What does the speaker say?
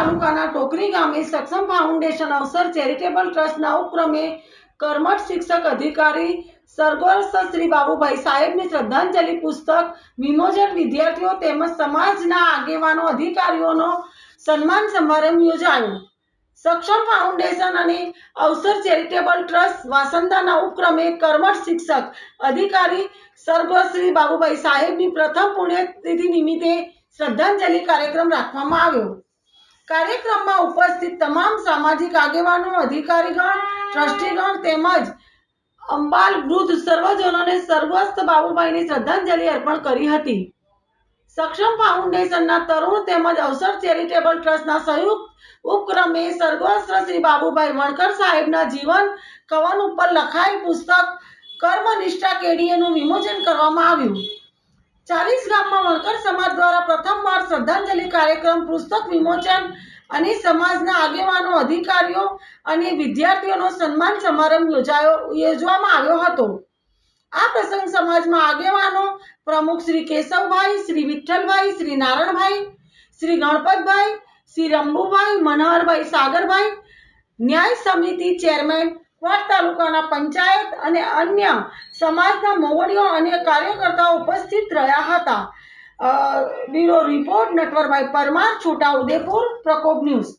તાલુકાના ટોકરી ગામે સક્ષમ ફાઉન્ડેશન અવસર ચેરિટેબલ ટ્રસ્ટના ઉપક્રમે કર્મઠ શિક્ષક અધિકારી સરગોસ્ત શ્રી બાબુભાઈ સાહેબને શ્રદ્ધાંજલિ પુસ્તક, વિમોચન વિદ્યાર્થીઓ તેમજ સમાજના આગેવાનો, અધિકારીઓનો સન્માન સમારંભ યોજાયો. સક્ષમ ફાઉન્ડેશન અને અવસર ચેરિટેબલ ટ્રસ્ટ વાસંદાના ઉપક્રમે કર્મઠ શિક્ષક અધિકારી સ્વર્ગસ્થ શ્રી બાબુભાઈ સાહેબની પ્રથમ પુણ્યતિથિ નિમિત્તે શ્રદ્ધાંજલિ કાર્યક્રમ રાખવામાં આવ્યો. કાર્યક્રમમાં ઉપસ્થિત તમામ સામાજિક આગેવાનો, અધિકારીગણ, ટ્રસ્ટીગણ તેમજ અંબાલ વૃદ્ધ સર્વજનોને સર્વસ્થ બાબુભાઈની શ્રદ્ધાંજલિ અર્પણ કરી હતી. સક્ષમ ફાઉન્ડેશનના તરુણ તેમજ અવસર ચેરિટેબલ ટ્રસ્ટના સંયુક્ત ઉપક્રમે સ્વર્ગસ્થ શ્રી બાબુભાઈ વણકર સાહેબના જીવન કવન ઉપર લખાયેલ પુસ્તક કર્મનિષ્ઠા કેડીએનું વિમોચન કરવામાં આવ્યું. ચાલીસ ગામમાં વણકર સમાજ દ્વારા પ્રથમવાર શ્રદ્ધાંજલિ કાર્યક્રમ, પુસ્તક વિમોચન અને સમાજના આગેવાનો, અધિકારીઓ અને વિદ્યાર્થીઓનો સન્માન સમારંભ યોજાયો, યોજવામાં આવ્યો હતો. આ પ્રસંગ સમાજમાં આગેવાનો પ્રમુખ શ્રી કેશવભાઈ, શ્રી વિઠ્ઠલભાઈ, શ્રી નારણભાઈ, શ્રી ગણપતભાઈ, શ્રી રંભુભાઈ મનોહરભાઈ સાગરભાઈ, ન્યાય સમિતિ ચેરમેન ક્વાંટ તાલુકાના પંચાયત અને અન્ય સમાજના મોવડીઓ અને કાર્યકર્તાઓ ઉપસ્થિત રહ્યા હતા. Bureau report, Natvarbhai Parmar Chhotaudepur Prakop news.